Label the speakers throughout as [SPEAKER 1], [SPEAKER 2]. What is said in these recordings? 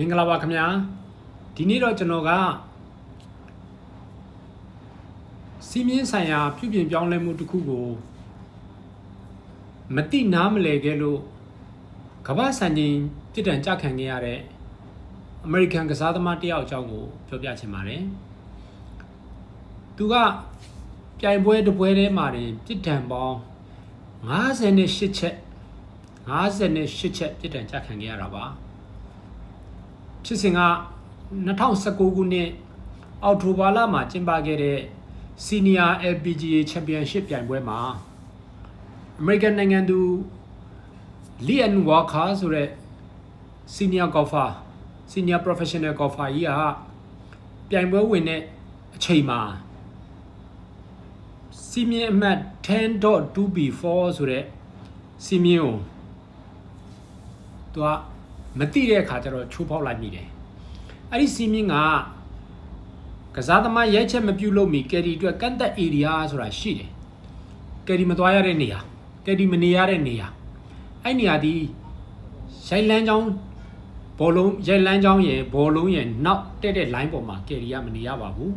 [SPEAKER 1] မင်္ဂလာပါခင်ဗျာဒီနေ့တော့ကျွန်တော်ကစီမင်းဆိုင်ရာပြုပြင်ပြောင်းလဲမှုတစ်ခုကိုမတိနားမလဲခဲ့လို့ကမ္ဘာစံချိန်ပြစ်ဒဏ်ကြခံခဲ့ရတဲ့အမေရိကန်ကစားသမားတစ်ယောက်အကြောင်းကိုပြောပြချင်ပါတယ်သူကပြိုင်ပွဲတစ်ပွဲထဲမှာတင်ပြစ်ဒဏ်ပေါင်း58ချက်58ချက်ပြစ်ဒဏ်ကြခံခဲ့ရတာပါ ဖြစ်စဉ်က2019ခုနှစ်အောက်တိုဘာလမှာကျင်းပခဲ့တဲ့ Senior LPGA Championship ပြိုင်ပွဲမှာ American နိုင်ငံသူ Liam Walker ဆိုတဲ့ Senior Golfer Senior Professional Golfer ကြီးကပြိုင်ပွဲဝင်တဲ့အချိန်မှာစီမင်းအမှတ် 10.2B4 ဆိုတဲ့စီမင်းကိုသူက မတိတဲ့အခါကျတော့ချိုးဖောက်လိုက်မိတယ်အဲ့ဒီစီမင်းကကစားသမားရိုက်ချက်မပြုတ်လို့မီကယ်ရီအတွက်ကန့်သက် area ဆိုတာရှိတယ်ကယ်ရီမသွားရတဲ့နေရာကယ်ရီမနေရတဲ့နေရာအဲ့နေရာဒီရိုက်လန်းချောင်းဘောလုံးရိုက်လန်းချောင်းရဲ့ဘောလုံးရဲ့နောက်တက်တဲ့ line ပေါ်မှာကယ်ရီကမနေရပါဘူး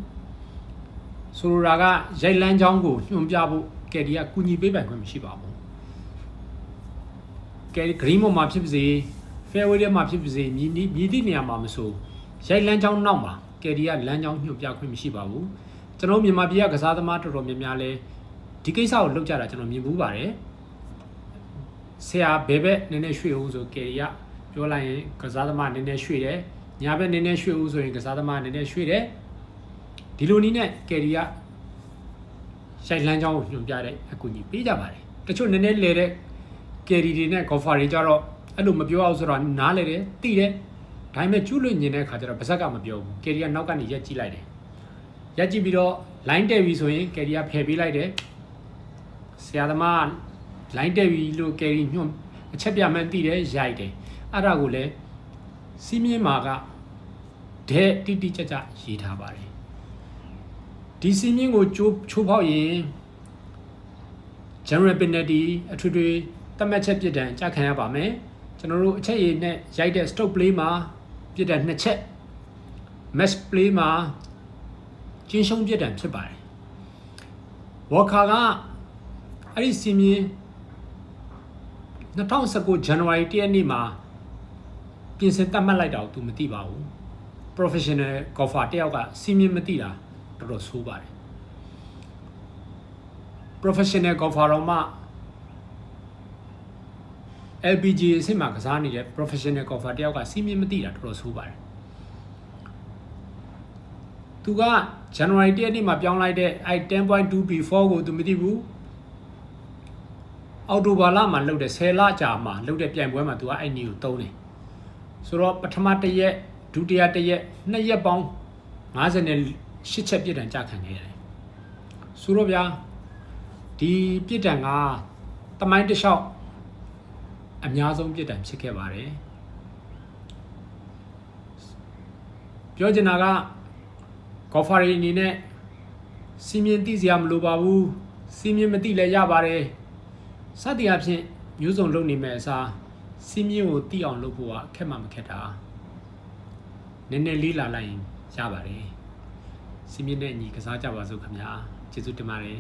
[SPEAKER 1] ဆိုလိုတာကရိုက်လန်းချောင်းကိုညွှန်ပြဖို့ကယ်ရီကကူညီပေးပိုင်ခွင့်မရှိပါဘူးကယ်ရီ green ပေါ်မှာဖြစ်ပါစေ fairway ထဲမှာဖြစ်ပါစေမြည်မြည်သည့်နေရာမှာမဆိုရိုက်လန်းချောင်းနောက်မှာကယ်ရီကလမ်းချောင်းညွှန်ပြခွင့်မရှိပါဘူးကျွန်တော်မြန်မာပြည်ကကစားသမားတော်တော်များများလဲဒီကိစ္စကိုလုပ်ကြတာကျွန်တော်မြင်ဘူးပါတယ်ဆရာဘယ်ဘက်နည်းနည်းရွှေ့အောင်ဆိုကယ်ရီကပြောလိုက်ရင်ကစားသမားနည်းနည်းရွှေ့တယ်ညာဘက်နည်းနည်းရွှေ့အောင်ဆိုရင်ကစားသမားနည်းနည်းရွှေ့တယ်ဒီလိုနည်းနဲ့ကယ်ရီကရိုက်လန်းချောင်းကိုညွှန်ပြတဲ့အကူအညီပေးကြပါတယ်တချို့နည်းနည်းလဲတဲ့ကယ်ရီတွေနဲ့ဂေါ်ဖာတွေကြတော့ အဲ့လိုမပြောအောင်ဆိုတော့နားလဲတယ်သိတယ်ဒါပေမဲ့ကျူးလွန်ညင်တဲ့ခါကျတော့ပါဇက်ကမပြောဘူးကယ်ရီကနောက်ကနေရက်ကြည့်လိုက်တယ်ရက်ကြည့်ပြီးတော့ line တက်ပြီဆိုရင်ကယ်ရီကဖယ်ပေးလိုက်တယ်ဆရာသမား line တက်ပြီလို့ကယ်ရီညွှန်အချက်ပြမှန်းသိတယ်ရိုက်တယ်အဲ့ဒါကိုလည်းစီးမြင့်မာကဒဲတိတိကျကျရေးထားပါတယ်ဒီစီးမြင့်ကိုချိုးချိုးဖောက်ရင် general penalty အထွေထွေသတ်မှတ်ချက်ပြစ်ဒဏ်ကြာခံရပါမယ် ကျွန်တော်တို့အချက်ရည်နဲ့ရိုက်တဲ့ stroke play မှာပြစ်ဒဏ်နှစ်ချက် match play မှာကျင်းရှုံးပြစ်ဒဏ်ဖြစ်ပါတယ်ဝါခါကအဲ့ဒီစီမင်း2019 January 1ရက်နေ့မှာပြင်ဆင်တတ်မှတ်လိုက်တာကို तू မသိပါဘူး professional golfer တယောက်ကစီမင်းမသိတာတော်တော်ဆိုးပါတယ် professional golfer တော့မှ LPG အဆင့်မှာကစားနေတဲ့ professional golfer တယောက်ကစီးမြင့်မသိတာတော်တော်ဆိုးပါတယ်သူက January 1ရက်နေ့မှာပြောင်းလိုက်တဲ့အဲ 10.2B4 ကိုသူမသိဘူးအော်တိုဘာလမှာလုပ်တဲ့10လကြာမှာလုပ်တဲ့ပြိုင်ပွဲမှာသူကအဲ့နီကိုသုံးတယ်ဆိုတော့ပထမတစ်ရက်ဒုတိယတစ်ရက်နှစ်ရက်ပေါင်း58ချက်ပြစ်ဒဏ်ကြခံခဲ့ရတယ်ဆိုတော့ဗျာဒီပြစ်ဒဏ်ကတမိုင်းတစ်လျှောက် အများဆုံးပြစ်ဒဏ်ဖြစ်ခဲ့ပါတယ်ပြောချင်တာကဂေါ်ဖာရီအနေနဲ့စီမင်းသိစရာမလိုပါဘူးစီမင်းမသိလည်းရပါတယ်စသည်အဖြစ်မျိုးစုံလုပ်နေမဲ့အစားစီမင်းကိုသိအောင်လုပ်ဖို့ကခက်မှမခက်တာနည်းနည်းလေးလာလိုက်ရင်ရပါတယ်စီမင်းနဲ့ညီကစားကြပါစို့ခင်ဗျာကျေးဇူးတင်ပါတယ်